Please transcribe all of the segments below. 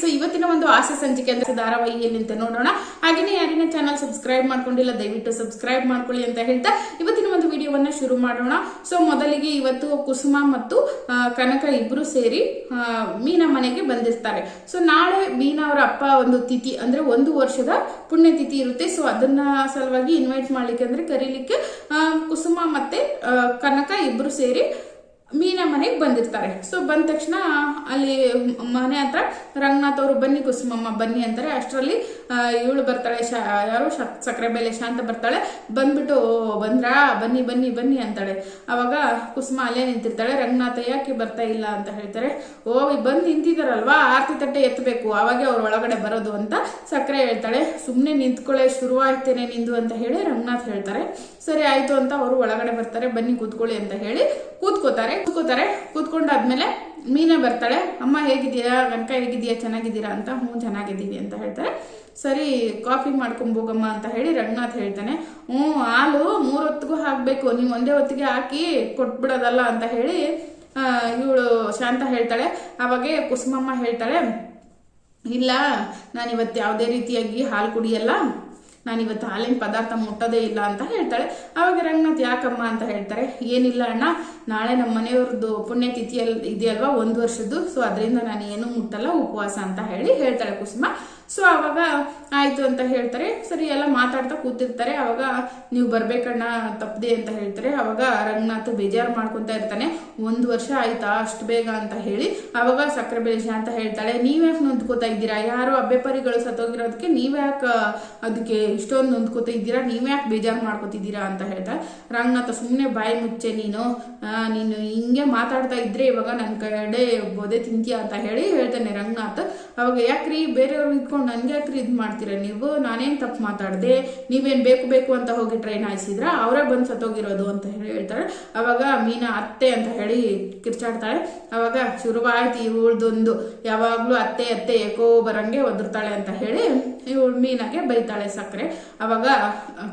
So ಇವತ್ತಿನ ಒಂದು ಆಸೆ ಸಂಚಿಕೆ ಅಂದ್ರೆ ಧಾರಾವಾಹಿಯಲ್ಲಿ ಅಂತ ನೋಡೋಣ. ಹಾಗೇನೆ ಯಾರಿನ ಚಾನಲ್ ಸಬ್ಸ್ಕ್ರೈಬ್ ಮಾಡ್ಕೊಂಡಿಲ್ಲ, ದಯವಿಟ್ಟು ಸಬ್ಸ್ಕ್ರೈಬ್ ಮಾಡ್ಕೊಳ್ಳಿ ಅಂತ ಹೇಳ್ತಾ ಇವತ್ತಿನ ಒಂದು ವಿಡಿಯೋವನ್ನ ಶುರು ಮಾಡೋಣ. ಸೊ ಮೊದಲಿಗೆ ಇವತ್ತು ಕುಸುಮ ಮತ್ತು ಕನಕ ಇಬ್ರು ಸೇರಿ ಮೀನಾ ಮನೆಗೆ ಬಂದಿರ್ತಾರೆ. ಸೊ ನಾಳೆ ಮೀನಾ ಅವರ ಅಪ್ಪ ಒಂದು ತಿಥಿ ಅಂದ್ರೆ ಒಂದು ವರ್ಷದ ಪುಣ್ಯ ತಿಥಿ ಇರುತ್ತೆ. ಸೊ ಅದನ್ನ ಸಲುವಾಗಿ ಇನ್ವೈಟ್ ಮಾಡ್ಲಿಕ್ಕೆ ಅಂದ್ರೆ ಕರೀಲಿಕ್ಕೆ ಕುಸುಮ ಮತ್ತೆ ಕನಕ ಇಬ್ರು ಸೇರಿ ಮೀನಾ ಮನೆಗೆ ಬಂದಿರ್ತಾರೆ. ಸೊ ಬಂದ ತಕ್ಷಣ ಅಲ್ಲಿ ಮನೆ ಹತ್ರ ರಂಗನಾಥ್ ಅವರು ಬನ್ನಿ ಕುಸುಮಮ್ಮ ಬನ್ನಿ ಅಂತಾರೆ. ಅಷ್ಟರಲ್ಲಿ ಇವಳು ಬರ್ತಾಳೆ ಯಾರು ಸಕ್ಕರೆ ಬೆಲೆ ಶಾಂತ ಬರ್ತಾಳೆ. ಬಂದ್ಬಿಟ್ಟು "ಓ, ಬಂದ್ರಾ? ಬನ್ನಿ ಬನ್ನಿ ಬನ್ನಿ ಅಂತಾಳೆ. ಅವಾಗ ಕುಸುಮ ಅಲ್ಲೇ ನಿಂತಿರ್ತಾಳೆ. ರಂಗನಾಥ ಯಾಕೆ ಬರ್ತಾ ಇಲ್ಲ ಅಂತ ಹೇಳ್ತಾರೆ. ಓ ಬಂದು ನಿಂತಿದಾರಲ್ವಾ? ಆರತಿ ತಟ್ಟೆ ಎತ್ತಬೇಕು. ಅವಾಗೆ ಅವ್ರ ಒಳಗಡೆ ಬರೋದು ಅಂತ ಸಕ್ಕರೆ ಹೇಳ್ತಾಳೆ. ಸುಮ್ಮನೆ ನಿಂತ್ಕೊಳ್ಳೆ ಶುರುವಾಯ್ತೇನೆ ನಿಂದು ಅಂತ ಹೇಳಿ ರಂಗನಾಥ್ ಹೇಳ್ತಾರೆ. ಸರಿ ಆಯ್ತು ಅಂತ ಅವರು ಒಳಗಡೆ ಬರ್ತಾರೆ. ಬನ್ನಿ ಕೂತ್ಕೊಳ್ಳಿ ಅಂತ ಹೇಳಿ ಕೂತ್ಕೋತಾರೆ. ಕೂತ್ಕೋತಾರೆ. ಕೂತ್ಕೊಂಡಾದ್ಮೇಲೆ ಮೀನಾ ಬರ್ತಾಳೆ, ಅಮ್ಮ ಹೇಗಿದ್ದೀಯಾ? ಕನಕ ಹೇಗಿದ್ದೀಯಾ? ಚೆನ್ನಾಗಿದ್ದೀರಾ? ಅಂತ ಹ್ಞೂ ಚೆನ್ನಾಗಿದ್ದೀವಿ ಅಂತ ಹೇಳ್ತಾರೆ. ಸರಿ, ಕಾಫಿ ಮಾಡ್ಕೊಂಬೋಗಮ್ಮ ಅಂತ ಹೇಳಿ ರಂಗನಾಥ್ ಹೇಳ್ತಾನೆ. ಹ್ಞೂ, ಹಾಲು ಮೂರು ಹೊತ್ತಿಗೂ ಹಾಕಬೇಕು, ನೀವು ಒಂದೇ ಹೊತ್ತಿಗೆ ಹಾಕಿ ಕೊಟ್ಬಿಡೋದಲ್ಲ ಅಂತ ಹೇಳಿ ಇವಳು ಶಾಂತ ಹೇಳ್ತಾಳೆ. ಅವಾಗೆ ಕುಸುಮಮ್ಮ ಹೇಳ್ತಾಳೆ, ಇಲ್ಲ, ನಾನು ಇವತ್ತು ಯಾವುದೇ ರೀತಿಯಾಗಿ ಹಾಲು ಕುಡಿಯಲ್ಲ. ನಾನು ಇವತ್ತು ಹಾಲಿನ ಪದಾರ್ಥ ಮುಟ್ಟೋದೇ ಇಲ್ಲ ಅಂತ ಹೇಳ್ತಾಳೆ. ಅವಾಗ ರಂಗನಾಥ್ ಯಾಕಮ್ಮ ಅಂತ ಹೇಳ್ತಾರೆ, ಏನಿಲ್ಲ ಅಣ್ಣ, ನಾಳೆ ನಮ್ಮ ಮನೆಯವ್ರದ್ದು ಪುಣ್ಯತಿಥಿಯಲ್ಲಿ ಇದೆಯಲ್ವಾ ಒಂದು ವರ್ಷದ್ದು, ಸೊ ಅದರಿಂದ ನಾನು ಏನೂ ಮುಟ್ಟಲ್ಲ, ಉಪವಾಸ ಅಂತ ಹೇಳಿ ಹೇಳ್ತಾಳೆ ಕುಸುಮ. ಸೊ ಅವಾಗ ಆಯ್ತು ಅಂತ ಹೇಳ್ತಾರೆ. ಸರಿ, ಎಲ್ಲ ಮಾತಾಡ್ತಾ ಕೂತಿರ್ತಾರೆ. ಅವಾಗ ನೀವು ಬರ್ಬೇಕಣ್ಣ, ತಪ್ಪದೆ ಅಂತ ಹೇಳ್ತಾರೆ. ಅವಾಗ ರಂಗನಾಥ್ ಬೇಜಾರು ಮಾಡ್ಕೊತಾ ಇರ್ತಾನೆ. ಒಂದು ವರ್ಷ ಆಯ್ತಾ, ಅಷ್ಟು ಬೇಗ ಅಂತ ಹೇಳಿ ಅವಾಗ ಸಕ್ಕರೆ ಬೆಳೆಸ ಅಂತ ಹೇಳ್ತಾಳೆ. ನೀವ್ಯಾಕೆ ನೊಂದ್ಕೋತಾ ಇದ್ದೀರಾ? ಯಾರು ಅಬ್ಬೆಪರಿಗಳು ಸತ್ತೋಗಿರೋದಕ್ಕೆ ನೀವ್ಯಾಕೆ ಅದಕ್ಕೆ ಇಷ್ಟೊಂದು ನೊಂದ್ಕೋತಾ ಇದ್ದೀರಾ? ನೀವ್ಯಾಕೆ ಬೇಜಾರು ಮಾಡ್ಕೋತಿದ್ದೀರಾ ಅಂತ ಹೇಳ್ತಾ ರಂಗನಾಥ ಸುಮ್ಮನೆ ಬಾಯಿ ಮುಚ್ಚೆ ನೀನು. ನೀನು ಹಿಂಗೆ ಮಾತಾಡ್ತಾ ಇದ್ರೆ ಇವಾಗ ನನ್ನ ಕಡೆ ಬೋದೆ ತಿಂತೀಯ ಅಂತ ಹೇಳಿ ಹೇಳ್ತಾನೆ ರಂಗನಾಥ್. ಅವಾಗ ಯಾಕ್ರಿ ಬೇರೆಯವ್ರು ಇಟ್ಕೊಂಡು ನನಗೆ ಯಾಕ್ರಿ ಇದು ಮಾಡ್ತೀರಾ ನೀವು? ನಾನೇನು ತಪ್ಪು ಮಾತಾಡಿದೆ? ನೀವೇನು ಬೇಕು ಬೇಕು ಅಂತ ಹೋಗಿ ಟ್ರೈನ್ ಹಾಯಿಸಿದ್ರ? ಅವರೇ ಬಂದು ಸತ್ತೋಗಿರೋದು ಅಂತ ಹೇಳಿ ಹೇಳ್ತಾಳೆ. ಅವಾಗ ಮೀನಾ ಅತ್ತೆ ಅಂತ ಹೇಳಿ ಕಿರ್ಚಾಡ್ತಾಳೆ. ಅವಾಗ ಶುರುವಾಯ್ತು ಇವಳ್ದೊಂದು. ಯಾವಾಗಲೂ ಅತ್ತೆ ಅತ್ತೆ, ಏಕೋ ಬರಂಗೆ ಒದರ್ತಾಳೆ ಅಂತ ಹೇಳಿ ಇವಳು ಮೀನಾಗೆ ಬೈತಾಳೆ ಸಕ್ಕರೆ. ಅವಾಗ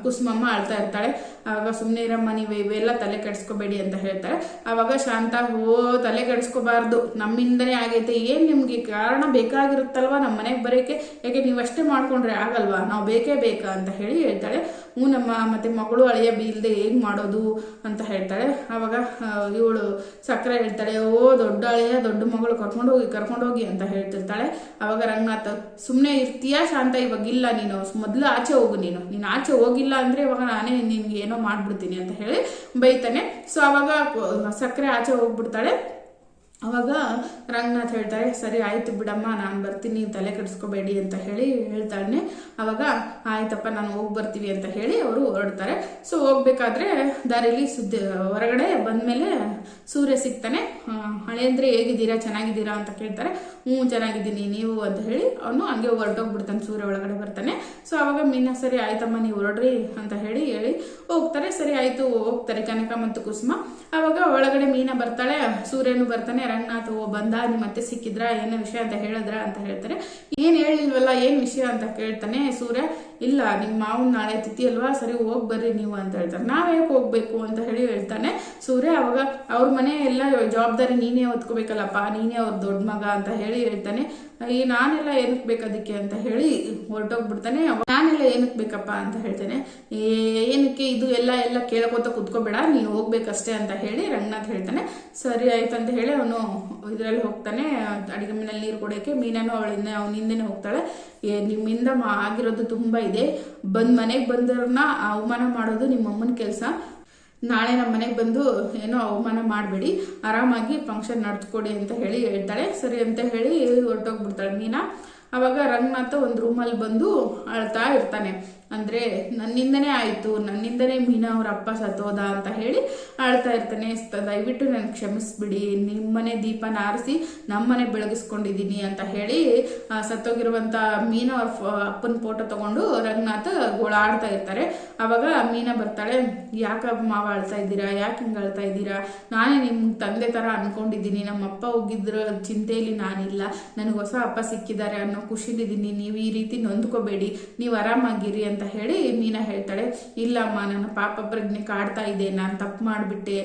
ಕುಸುಮಮ್ಮ ಅಳ್ತಾ ಇರ್ತಾಳೆ. ಅವಾಗ ಸುಮ್ಮನೆ ಇರಮ್ಮ, ನೀವು ಇವೆಲ್ಲ ತಲೆ ಕೆಡಿಸ್ಕೋಬೇಡಿ ಅಂತ ಹೇಳ್ತಾರೆ. ಆವಾಗ ಶಾಂತ ಓ ತಲೆ ಕೆಡಿಸ್ಕೋಬಾರ್ದು. ನಮ್ಮಿಂದನೇ ಆಗೈತೆ. ಏನ್ ನಿಮಗೆ ಕಾರಣ ಬೇಕಾಗಿರುತ್ತಲ್ವಾ ನಮ್ಮ ಮನೆಗೆ ಬರೋಕೆ? ಯಾಕೆ ನೀವು ಅಷ್ಟೇ ಮಾಡ್ಕೊಂಡ್ರೆ ಆಗಲ್ವಾ? ನಾವು ಬೇಕೇ ಬೇಕಾ ಅಂತ ಹೇಳಿ ಹೇಳ್ತಾಳೆ. ಹ್ಞೂ ನಮ್ಮ, ಮತ್ತೆ ಮಗಳು ಅಳೆಯ ಬೀಲ್ದೆ ಹೇಗೆ ಮಾಡೋದು ಅಂತ ಹೇಳ್ತಾಳೆ. ಆವಾಗ ಇವಳು ಸಕ್ಕರೆ ಹೇಳ್ತಾಳೆ, ಓ, ದೊಡ್ಡ ಅಳೆಯ, ದೊಡ್ಡ ಮಗಳು ಕರ್ಕೊಂಡು ಹೋಗಿ ಕರ್ಕೊಂಡು ಹೋಗಿ ಅಂತ ಹೇಳ್ತಿರ್ತಾಳೆ. ಆವಾಗ ರಂಗನಾಥ್ ಸುಮ್ಮನೆ ಇರ್ತೀಯಾ ಶಾಂತ? ಇವಾಗಿಲ್ಲ ನೀನು. ಮೊದಲು ಆಚೆ ಹೋಗು ನೀನು. ನೀನು ಆಚೆ ಹೋಗಿಲ್ಲ ಅಂದರೆ ಇವಾಗ ನಾನೇ ನಿನ್ಗೆ ಏನೋ ಮಾಡ್ಬಿಡ್ತೀನಿ ಅಂತ ಹೇಳಿ ಬೈತಾನೆ. ಸೊ ಅವಾಗ ಸಕ್ಕರೆ ಆಚೆ ಹೋಗ್ಬಿಡ್ತಾಳೆ. ಅವಾಗ ರಂಗನಾಥ್ ಹೇಳ್ತಾರೆ, ಸರಿ, ಆಯ್ತು ಬಿಡಮ್ಮ, ನಾನು ಬರ್ತೀನಿ, ತಲೆ ಕೆಡಿಸ್ಕೋಬೇಡಿ ಅಂತ ಹೇಳಿ ಹೇಳ್ತಾಳೆ ಅವಾಗ, ಆಯ್ತಪ್ಪ, ನಾನು ಹೋಗಿ ಬರ್ತೀವಿ ಅಂತ ಹೇಳಿ ಅವರು ಹೊರಡ್ತಾರೆ. ಸೊ ಹೋಗ್ಬೇಕಾದ್ರೆ ದಾರಿಲಿ ಸುದ್ದಿ, ಹೊರಗಡೆ ಬಂದಮೇಲೆ ಸೂರ್ಯ ಸಿಗ್ತಾನೆ. ಹಳೇಂದ್ರೆ ಹೇಗಿದ್ದೀರಾ? ಚೆನ್ನಾಗಿದ್ದೀರಾ? ಅಂತ ಕೇಳ್ತಾರೆ. ಹ್ಞೂ, ಚೆನ್ನಾಗಿದ್ದೀನಿ. ನೀವು? ಅಂತ ಹೇಳಿ ಅವನು ಹಂಗೆ ಹೊರಟೋಗ್ಬಿಡ್ತಾನೆ, ಸೂರ್ಯ ಒಳಗಡೆ ಬರ್ತಾನೆ. ಸೊ ಅವಾಗ, ಮೀನಾ, ಸರಿ, ಆಯ್ತಮ್ಮ, ನೀವು ಹೊರಡ್ರಿ ಅಂತ ಹೇಳಿ ಹೇಳಿ ಹೋಗ್ತಾರೆ, ಸರಿ ಆಯ್ತು, ಹೋಗ್ತಾರೆ ಕನಕ ಮತ್ತು ಕುಸುಮ. ಅವಾಗ ಒಳಗಡೆ ಮೀನ ಬರ್ತಾಳೆ, ಸೂರ್ಯನು ಬರ್ತಾನೆ ರಂಗನಾಥ್ ಓ, ಬಂದ ನಿಮ್ಮ ಮತ್ತೆ ಸಿಕ್ಕಿದ್ರ, ಏನೋ ವಿಷಯ ಅಂತ ಹೇಳಿದ್ರ ಅಂತ ಹೇಳ್ತಾರೆ. ಏನ್ ಹೇಳಿಲ್ವಲ್ಲ, ಏನ್ ವಿಷಯ ಅಂತ ಕೇಳ್ತಾನೆ ಸೂರ್ಯ. ಇಲ್ಲ ನಿಮ್ಮ ಮಾವನ್ ನಾಳೆ ತಿಥಿ ಅಲ್ವಾ? ಸರಿ ಹೋಗಿ ಬರ್ರಿ ನೀವು ಅಂತ ಹೇಳ್ತಾರೆ. ನಾವ್ ಯಾಕೆ ಹೋಗ್ಬೇಕು ಅಂತ ಹೇಳಿ ಹೇಳ್ತಾನೆ. ಸೂರ್ಯ ಅವಾಗ ಅವ್ರ ಮನೆ ಎಲ್ಲ ಜವಾಬ್ದಾರಿ ನೀನೇ ಹೊತ್ಕೋಬೇಕಲ್ಲಪ್ಪ ನೀನೇ ಅವ್ರ ದೊಡ್ಡ ಮಗ ಅಂತ ಹೇಳಿ ಹೇಳ್ತಾನೆ. ಈ ನಾನೆಲ್ಲ ಏನಕ್ ಬೇಕದಕ್ಕೆ ಅಂತ ಹೇಳಿ ಹೊರಟೋಗ್ಬಿಡ್ತಾನೆ. ನಾನೆಲ್ಲ ಏನಕ್ ಬೇಕಪ್ಪ ಅಂತ ಹೇಳ್ತಾನೆ. "ಏ, ಏನಕ್ಕೆ ಇದು ಎಲ್ಲ ಎಲ್ಲ ಕೇಳ್ಕೊತ ಕುತ್ಕೋಬೇಡ ನೀನು ಹೋಗ್ಬೇಕಷ್ಟೇ ಅಂತ ಹೇಳಿ ರಂಗನಾಥ್ ಹೇಳ್ತಾನೆ. ಸರಿ ಆಯ್ತು ಅಂತ ಹೇಳಿ ಅವನು ಇದರಲ್ಲಿ ಹೋಗ್ತಾನೆ. ಅಡಿಗೆ ಮನೇಲಿ ನೀರು ಕೊಡೋಕೆ ಮೀನನು ಅವಳಿಂದ ಅವನಿಂದನೇ ಹೋಗ್ತಾಳೆ. ನಿಮ್ಮಿಂದ ಆಗಿರೋದು ತುಂಬಾ ಇದೆ. ಬಂದ್ ಮನೆಗೆ ಬಂದವ್ರನ್ನ ಅವಮಾನ ಮಾಡೋದು ನಿಮ್ಮ ಅಮ್ಮನ ಕೆಲಸ. ನಾಳೆ ನಮ್ಮ ಮನೆಗೆ ಬಂದು ಏನೋ ಅವಮಾನ ಮಾಡಬೇಡಿ. ಆರಾಮಾಗಿ ಫಂಕ್ಷನ್ ನಡೆಸ್ಕೊಡಿ ಅಂತ ಹೇಳಿ ಹೇಳ್ತಾಳೆ. ಸರಿ ಅಂತ ಹೇಳಿ ಹೊರಟೋಗ್ಬಿಡ್ತಾಳೆ ಮೀನಾ. ಅವಾಗ ರಂಗನಾಥ ಒಂದು ರೂಮಲ್ಲಿ ಬಂದು ಅಳ್ತಾ ಇರ್ತಾನೆ. ಅಂದ್ರೆ ನನ್ನಿಂದನೇ ಆಯ್ತು, ನನ್ನಿಂದನೇ ಮೀನಾ ಅವ್ರ ಅಪ್ಪ ಸತ್ತೋದ ಅಂತ ಹೇಳಿ ಆಳ್ತಾ ಇರ್ತಾನೆ. ದಯವಿಟ್ಟು ನನ್ ಕ್ಷಮಿಸ್ಬಿಡಿ, ನಿಮ್ಮನೆ ದೀಪನ ಆರಿಸಿ ನಮ್ಮನೆ ಬೆಳಗಿಸ್ಕೊಂಡಿದ್ದೀನಿ ಅಂತ ಹೇಳಿ ಸತ್ತೋಗಿರುವಂತ ಮೀನಾ ಅವ್ರ ಅಪ್ಪನ ಫೋಟೋ ತಗೊಂಡು ರಂಗನಾಥ್ ಗೋಳಾಡ್ತಾ ಇರ್ತಾರೆ. ಅವಾಗ ಮೀನಾ ಬರ್ತಾಳೆ, ಯಾಕ ಮಾವ ಆಳ್ತಾ ಇದ್ದೀರಾ? ಯಾಕೆ ಹಿಂಗ ಆಳ್ತಾ ಇದ್ದೀರಾ? ನಾನೇ ನಿಮ್ ತಂದೆ ತರ ಅನ್ಕೊಂಡಿದ್ದೀನಿ ನಮ್ಮ ಅಪ್ಪ ಹೋಗಿದ್ರ ಚಿಂತೆಯಲ್ಲಿ ನಾನಿಲ್ಲ. ನನಗೆ ಹೊಸ ಅಪ್ಪ ಸಿಕ್ಕಿದ್ದಾರೆ ಅನ್ನೋ ಖುಷಿಲಿದ್ದೀನಿ. ನೀವು ಈ ರೀತಿ ನೊಂದ್ಕೋಬೇಡಿ. ನೀವು ಆರಾಮಾಗಿರಿ ಅಂತ ಅಂತ ಹೇಳಿ ಮೀನಾ ಹೇಳ್ತಾಳೆ, ಇಲ್ಲಮ್ಮ, ನನ್ನ ಪಾಪ ಪ್ರಜ್ಞೆ ಕಾಡ್ತಾ ಇದೆ, ನಾನು ತಪ್ಪು ಮಾಡಿಬಿಟ್ಟೆ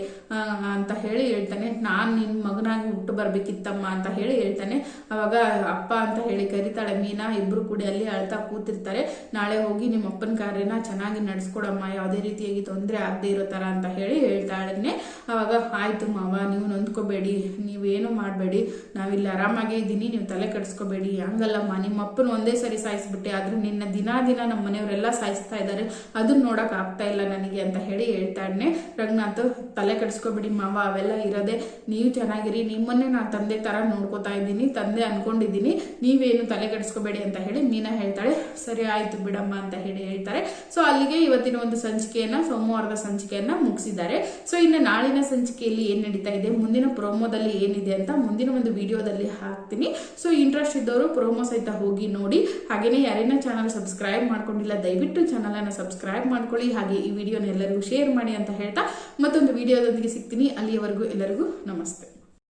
ಅಂತ ಹೇಳಿ ಹೇಳ್ತಾನೆ. ನಾನು ನಿನ್ನ ಮಗನಾಗಿ ಹುಟ್ಟು ಬರ್ಬೇಕಿತ್ತಮ್ಮ ಅಂತ ಹೇಳಿ ಹೇಳ್ತಾನೆ. ಅವಾಗ ಅಪ್ಪ ಅಂತ ಹೇಳಿ ಕರಿತಾಳೆ, ಮೀನಾ, ಇಬ್ರು ಕೂಡ ಅಲ್ಲಿ ಅಳ್ತಾ ಕೂತಿರ್ತಾರೆ. ನಾಳೆ ಹೋಗಿ ನಿಮ್ಮ ಅಪ್ಪನ ಕಾರ್ಯನ ಚೆನ್ನಾಗಿ ನಡೆಸ್ಕೊಡಮ್ಮ, ಯಾವುದೇ ರೀತಿಯಾಗಿ ತೊಂದರೆ ಆಗದೆ ಇರೋ ತರ ಅಂತ ಹೇಳಿ ಹೇಳ್ತಾಳೆ ಅವಾಗ, ಆಯ್ತು ಮಾವ, ನೀವು ನೊಂದ್ಕೋಬೇಡಿ, ನೀವೇನು ಮಾಡಬೇಡಿ, ನಾವಿಲ್ಲಿ ಆರಾಮಾಗೇ ಇದ್ದೀನಿ, ನೀವು ತಲೆ ಕೆಡಿಸ್ಕೋಬೇಡಿ, ಹಂಗಲ್ಲಮ್ಮ ನಿಮ್ಮ ಅಪ್ಪನ ಒಂದೇ ಸರಿ ಸಾಯಿಸ್ಬಿಟ್ಟೆ, ಆದ್ರೆ ನಿನ್ನ ದಿನಾ ದಿನ ನಮ್ಮ ಮನೆಯವರೆಲ್ಲ ಸಾಯಿಸ್ತಾ ಇದ್ದಾರೆ. ಅದನ್ನ ನೋಡಕ್ ಆಗ್ತಾ ಇಲ್ಲ ನನಗೆ ಅಂತ ಹೇಳಿ ಹೇಳ್ತಾನೆ ರಂಗನಾಥ್, ತಲೆ ಕೆಡಿಸ್ಕೊಬಿಡಿ ಮಾವ, ಅವೆಲ್ಲ ಇರದೆ ನೀವು ಚೆನ್ನಾಗಿರಿ. ನಿಮ್ಮನ್ನೇ ನಾನು ತಂದೆ ತರ ನೋಡ್ಕೋತಾ ಇದ್ದೀನಿ, ತಂದೆ ಅನ್ಕೊಂಡಿದ್ದೀನಿ. ನೀವೇನು ತಲೆ ಕೆಡಿಸ್ಕೋಬೇಡಿ ಅಂತ ಹೇಳಿ ಮೀನಾ ಹೇಳ್ತಾಳೆ. ಸರಿ ಆಯ್ತು ಬಿಡಮ್ಮ ಅಂತ ಹೇಳಿ ಹೇಳ್ತಾರೆ. ಸೊ ಅಲ್ಲಿಗೆ ಇವತ್ತಿನ ಒಂದು ಸಂಚಿಕೆಯನ್ನ, ಸೋಮವಾರದ ಸಂಚಿಕೆಯನ್ನ ಮುಗಿಸಿದ್ದಾರೆ. ಸೊ ಇನ್ನು ನಾಳಿನ ಸಂಚಿಕೆಯಲ್ಲಿ ಏನ್ ನಡೀತಾ ಇದೆ, ಮುಂದಿನ ಪ್ರೋಮೋದಲ್ಲಿ ಏನಿದೆ ಅಂತ ಮುಂದಿನ ಒಂದು ವಿಡಿಯೋದಲ್ಲಿ ಹಾಕ್ತೀನಿ. ಸೊ ಇಂಟ್ರೆಸ್ಟ್ ಇದ್ದವರು ಪ್ರೋಮೋ ಸಹಿತ ಹೋಗಿ ನೋಡಿ. ಹಾಗೇನೆ ಯಾರೇನ ಚಾನಲ್ ಸಬ್ಸ್ಕ್ರೈಬ್ ಮಾಡ್ಕೊಂಡಿಲ್ಲ ದಯವಿಟ್ಟು ಚಾನಲ್ ಅನ್ನ ಸಬ್ಸ್ಕ್ರೈಬ್ ಮಾಡ್ಕೊಳ್ಳಿ. ಹಾಗೆ ಈ ವಿಡಿಯೋನ ಎಲ್ಲರಿಗೂ ಶೇರ್ ಮಾಡಿ ಅಂತ ಹೇಳ್ತಾ ಮತ್ತೊಂದು ವಿಡಿಯೋದೊಂದಿಗೆ ಸಿಗ್ತೀನಿ. ಅಲ್ಲಿಯವರೆಗೂ ಎಲ್ಲರಿಗೂ ನಮಸ್ತೆ.